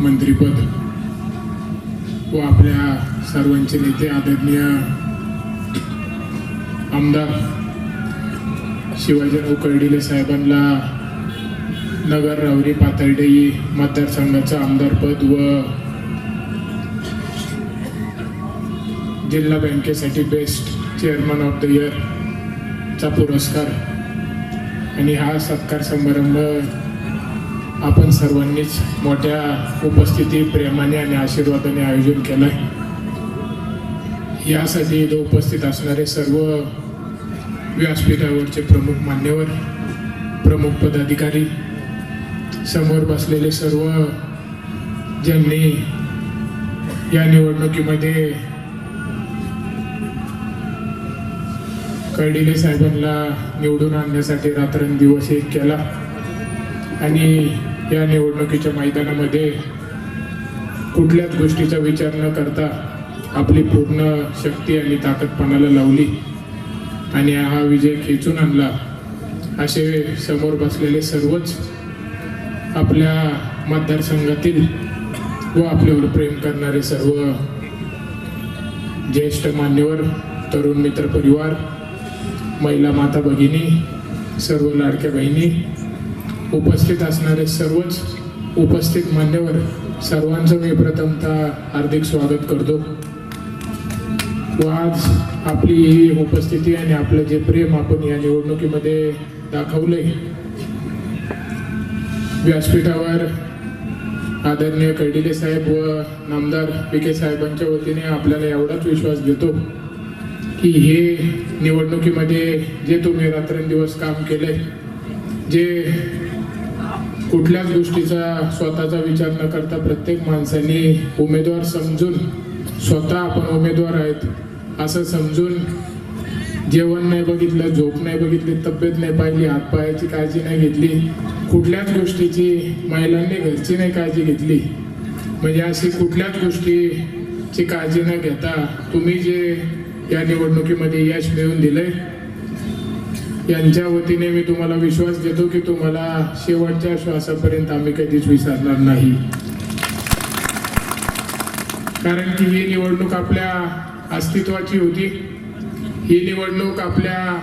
मंत्रीपद व आपल्या सर्वांचे नेते आदरणीय आमदार शिवाजीराव कर्डिले साहेबांना नगर रावरी पाथर्डी मतदारसंघाचं आमदारपद व जिल्हा बँकेसाठी बेस्ट चेअरमन ऑफ द इयरचा पुरस्कार. आणि हा सत्कार समारंभ आपण सर्वांनीच मोठ्या उपस्थिती प्रेमाने आणि आशीर्वादाने आयोजन केलं आहे यासाठी इथं उपस्थित असणारे सर्व व्यासपीठावरचे प्रमुख मान्यवर प्रमुख पदाधिकारी समोर बसलेले सर्व ज्यांनी या निवडणुकीमध्ये कर्डिले साहेबांना निवडून आणण्यासाठी रात्रंदिवस एक केला. आणि या निवडणुकीच्या मैदानामध्ये कुठल्याच गोष्टीचा विचार न करता आपली पूर्ण शक्ती आणि ताकदपणाला लावली. आणि हा विजय खेचून आणला. असे समोर बसलेले सर्वच आपल्या मतदारसंघातील व आपल्यावर प्रेम करणारे सर्व ज्येष्ठ मान्यवर तरुण मित्र परिवार महिला माता भगिनी सर्व लाडक्या बहिणी उपस्थित असणारे सर्वच उपस्थित मान्यवर सर्वांचं मी प्रथमतः हार्दिक स्वागत करतो. व आज आपली ही उपस्थिती आणि आपलं जे प्रेम आपण या निवडणुकीमध्ये दाखवले व्यासपीठावर आदरणीय कर्डिले साहेब व नामदार पी के साहेबांच्या वतीने आपल्याला एवढाच विश्वास देतो की हे निवडणुकीमध्ये जे तुम्ही रात्रंदिवस काम केले जे कुठल्याच गोष्टीचा स्वतःचा विचार न करता प्रत्येक माणसाने उमेदवार समजून स्वतः आपण उमेदवार आहेत असं समजून जेवण नाही बघितलं झोप नाही बघितली तब्येत नाही पाहिली हातपायाची काळजी नाही घेतली कुठल्याच गोष्टीची महिलांनी घरची नाही काळजी घेतली. म्हणजे अशी कुठल्याच गोष्टीची काळजी न घेता तुम्ही जे या निवडणुकीमध्ये यश मिळवून दिलंय यांच्या वतीने मी तुम्हाला विश्वास देतो की तुम्हाला शेवटच्या श्वासापर्यंत आम्ही कधीच विसरणार नाही. कारण की ही निवडणूक आपल्या अस्तित्वाची होती. ही निवडणूक आपल्या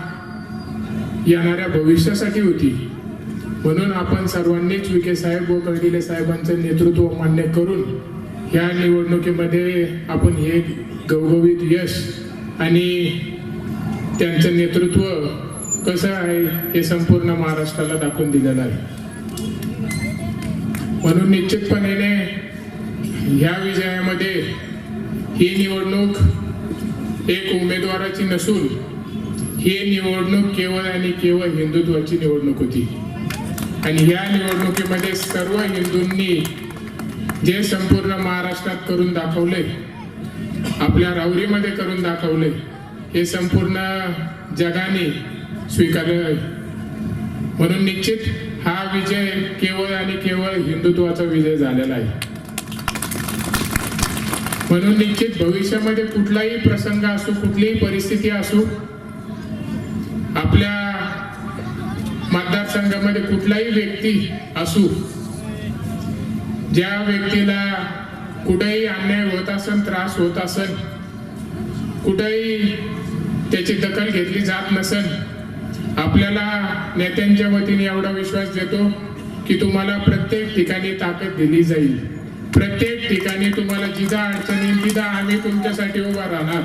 येणाऱ्या भविष्यासाठी होती. म्हणून आपण सर्वांनीच विखे साहेब व कर्डिले साहेबांचं नेतृत्व मान्य करून ह्या निवडणुकीमध्ये आपण हे गवगवीत यश आणि त्यांचं नेतृत्व कसं आहे हे संपूर्ण महाराष्ट्राला दाखवून दिलेलं आहे. म्हणून निश्चितपणे ह्या विजयामध्ये ही निवडणूक एक उमेदवाराची नसून ही निवडणूक केवळ आणि केवळ हिंदुत्वाची निवडणूक होती. आणि या निवडणुकीमध्ये सर्व हिंदूंनी जे संपूर्ण महाराष्ट्रात करून दाखवले आपल्या राऊरीमध्ये करून दाखवले हे संपूर्ण जगाने स्वीकारले म्हणून निश्चित हा विजय केवळ आणि केवळ हिंदुत्वाचा विजय झालेला आहे. म्हणून निश्चित भविष्यामध्ये कुठलाही प्रसंग असो कुठलीही परिस्थिती असो आपल्या मतदारसंघामध्ये कुठलाही व्यक्ती असू ज्या व्यक्तीला कुठेही अन्याय होत असेल त्रास होत असेल कुठेही त्याची दखल घेतली जात नसेल आपल्याला नेत्यांच्या वतीने एवढा विश्वास देतो की तुम्हाला प्रत्येक ठिकाणी ताकद दिली जाईल. प्रत्येक ठिकाणी तुम्हाला जिजा अडचणी तिथं आम्ही तुमच्यासाठी उभा राहणार.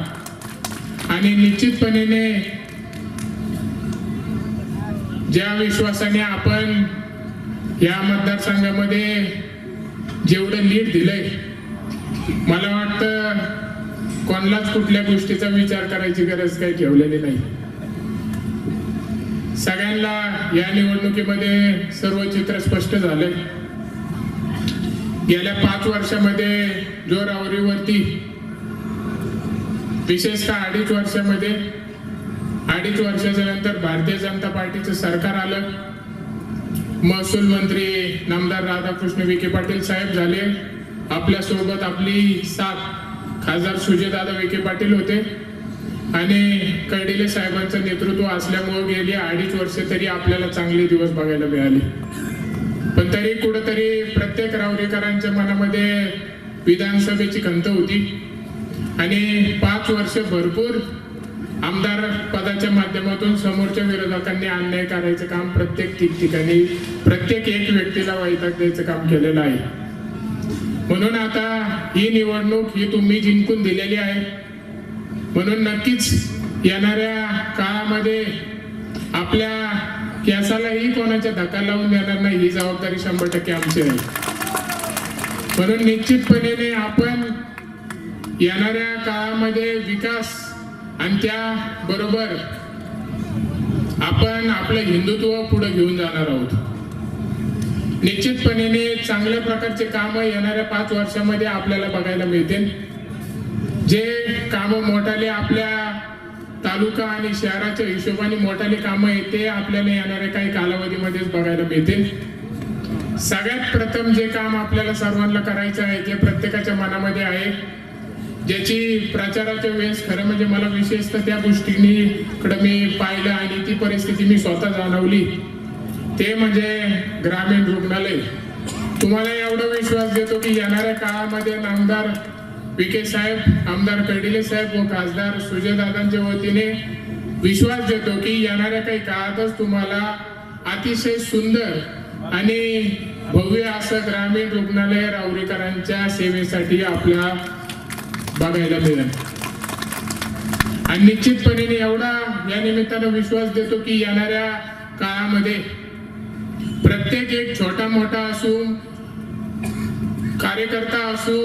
आणि निश्चितपणे ज्या विश्वासाने आपण या मतदारसंघामध्ये जेवढं लीड दिलंय मला वाटतं कोणालाच कुठल्या गोष्टीचा विचार करायची गरज काही ठेवलेली नाही. सगळ्यांना या निवडणुकीमध्ये सर्व चित्र स्पष्ट झाले. गेल्या पाच वर्षामध्ये जोरावरीवरती विशेषतः अडीच वर्षामध्ये. अडीच वर्षाच्या नंतर भारतीय जनता पार्टीचं सरकार आलं. महसूल मंत्री नामदार राधाकृष्ण विखे पाटील साहेब झाले. आपल्यासोबत आपली साथ खासदार सुजयदादा विखे पाटील होते. आणि कर्डिले साहेबांचं नेतृत्व असल्यामुळे गेली अडीच वर्ष तरी आपल्याला चांगले दिवस बघायला मिळाले. पण तरी कुठंतरी प्रत्येक रावरेकरांच्या मनामध्ये विधानसभेची खंत होती. आणि पाच वर्ष भरपूर आमदार पदाच्या माध्यमातून समोरच्या विरोधकांनी अन्याय करायचं काम प्रत्येक ठिकठिकाणी प्रत्येक एक व्यक्तीला वैताग द्यायचं काम केलेलं आहे. म्हणून आता ही निवडणूक ही तुम्ही जिंकून दिलेली आहे. म्हणून नक्कीच येणाऱ्या काळामध्ये आपल्या केसालाही कोणाच्या धक्का लावून देणार नाही ही जबाबदारी शंभर टक्के आमची आहे म्हणून निश्चितपणे आपण येणाऱ्या काळामध्ये विकास आणि त्या बरोबर आपण आपलं हिंदुत्व पुढे घेऊन जाणार आहोत. निश्चितपणे चांगल्या प्रकारचे काम येणाऱ्या पाच वर्षामध्ये आपल्याला बघायला मिळतील. जे काम मोठाले आपल्या तालुका आणि शहराच्या हिशोबाने मोठाले कामं आहे ते आपल्याला येणाऱ्या काही कालावधीमध्येच बघायला मिळतील सगळ्यात प्रथम जे काम आपल्याला सर्वांना करायचं आहे जे प्रत्येकाच्या मनामध्ये आहे ज्याची प्रचाराच्या वेळेस खरं म्हणजे मला विशेषतः त्या गोष्टींनी कडे मी पाहिलं आणि ती परिस्थिती मी स्वतः जाणवली. ते म्हणजे ग्रामीण रुग्णालय. तुम्हाला एवढा विश्वास देतो की येणाऱ्या काळामध्ये नामदार विखे साहेब आमदार कर्डिले साहेब व खासदार सुजयदादांच्या वतीने विश्वास देतो की येणाऱ्या काही काळातच तुम्हाला अतिशय सुंदर आणि भव्य असं ग्रामीण रुग्णालय रावरीकरांच्या सेवेसाठी आपल्या बघायला मिळेल. आणि निश्चितपणे एवढा या निमित्तानं विश्वास देतो की येणाऱ्या काळामध्ये प्रत्येक एक छोटा मोठा असू कार्यकर्ता असू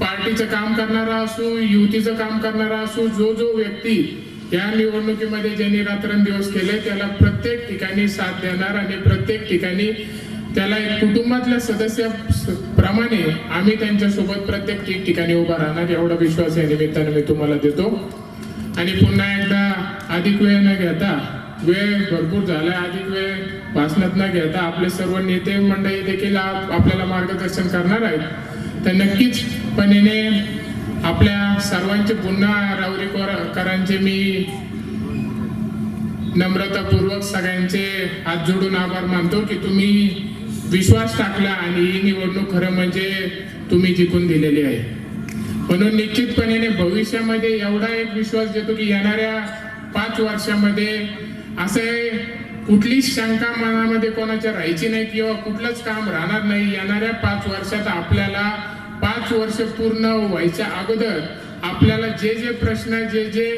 पार्टीचं काम करणारा असू युतीचं काम करणारा असू जो जो व्यक्ती या निवडणुकीमध्ये ज्यांनी रात्रंदिवस केले त्याला प्रत्येक ठिकाणी साथ देणार आणि प्रत्येक ठिकाणी त्याला एक कुटुंबातल्या सदस्य प्रमाणे आम्ही त्यांच्यासोबत प्रत्येक ठिकठिकाणी उभा राहणार एवढा विश्वास या निमित्तानं मी तुम्हाला देतो. आणि पुन्हा एकदा अधिक वेळ न घेता वेळ भरपूर झाला अधिक वेळ भाषणात न घेता आपले सर्व नेते मंडळी देखील आप- आपल्याला मार्गदर्शन करणार आहेत. तर नक्कीच पणीने आपल्या सर्वांचे पुन्हा रावरीकरांचे मी नम्रतापूर्वक सगळ्यांचे हात जोडून आभार मानतो की तुम्ही विश्वास टाकला आणि ही निवडणूक खरं म्हणजे तुम्ही जिंकून दिलेली आहे. म्हणून निश्चितपणे भविष्यामध्ये एवढा एक विश्वास देतो की येणाऱ्या पाच वर्षामध्ये असे कुठलीच शंका मनामध्ये कोणाच्या राहायची नाही किंवा कुठलंच काम राहणार नाही. येणाऱ्या पाच वर्षात आपल्याला पाच वर्ष पूर्ण व्हायच्या अगोदर आपल्याला जे जे प्रश्न जे जे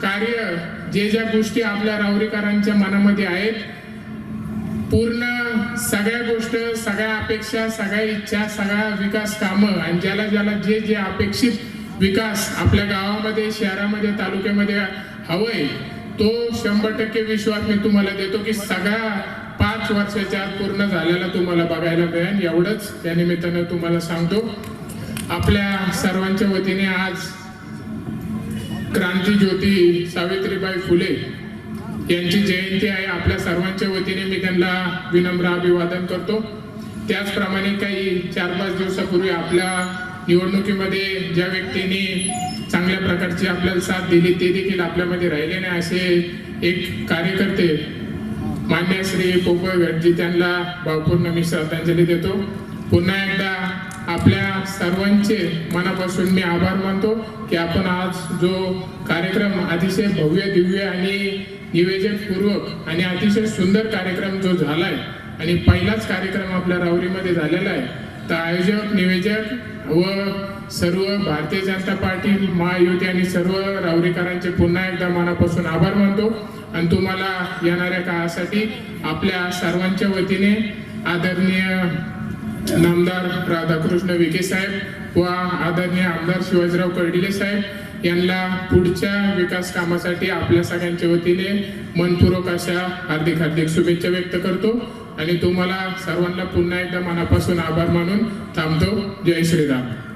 कार्य जे ज्या गोष्टी आपल्या रावरीकरांच्या मनामध्ये आहेत पूर्ण सगळ्या गोष्ट सगळ्या अपेक्षा सगळ्या इच्छा सगळ्या विकास कामं आणि ज्याला ज्याला जे जे अपेक्षित विकास आपल्या गावामध्ये शहरामध्ये तालुक्यामध्ये हवंय तो शंभर टक्के विश्वास मी तुम्हाला देतो की सगळा पाच वर्षाच्या आत पूर्ण झालेला तुम्हाला बघायला मिळेल. एवढंच त्या निमित्तानं तुम्हाला सांगतो. आपल्या सर्वांच्या वतीने आज क्रांती ज्योती सावित्रीबाई फुले यांची जयंती आहे. आपल्या सर्वांच्या वतीने मी त्यांना विनम्र अभिवादन करतो. त्याचप्रमाणे काही चार पाच दिवसापूर्वी आपल्या निवडणुकीमध्ये ज्या व्यक्तींनी चांगल्या प्रकारची आपल्याला साथ दिली ते देखील आपल्यामध्ये राहिले नाही. असे एक कार्यकर्ते मान्य श्री पोपळ गटजी त्यांना भावपूर्ण मी श्रद्धांजली देतो. पुन्हा एकदा आपल्या सर्वांचे मनापासून मी आभार मानतो की आपण आज जो कार्यक्रम अतिशय भव्य दिव्य आणि निवेदनपूर्वक आणि अतिशय सुंदर कार्यक्रम जो झालाय आणि पहिलाच कार्यक्रम आपल्या रावरीमध्ये झालेला आहे तर आयोजक निवेदक व सर्व भारतीय जनता पार्टी महायुती आणि सर्व रावरीकरांचे पुन्हा एकदा मनापासून आभार मानतो. आणि तुम्हाला येणाऱ्या काळासाठी आपल्या सर्वांच्या वतीने आदरणीय नामदार राधाकृष्ण विखे साहेब व आदरणीय आमदार शिवाजीराव कर्डिले साहेब यांना पुढच्या विकास कामासाठी आपल्या सगळ्यांच्या वतीने मनपूर्वक अशा हार्दिक हार्दिक शुभेच्छा व्यक्त करतो. आणि तुम्हाला सर्वांना पुन्हा एकदा मनापासून आभार मानून थांबतो. जय श्रीराम.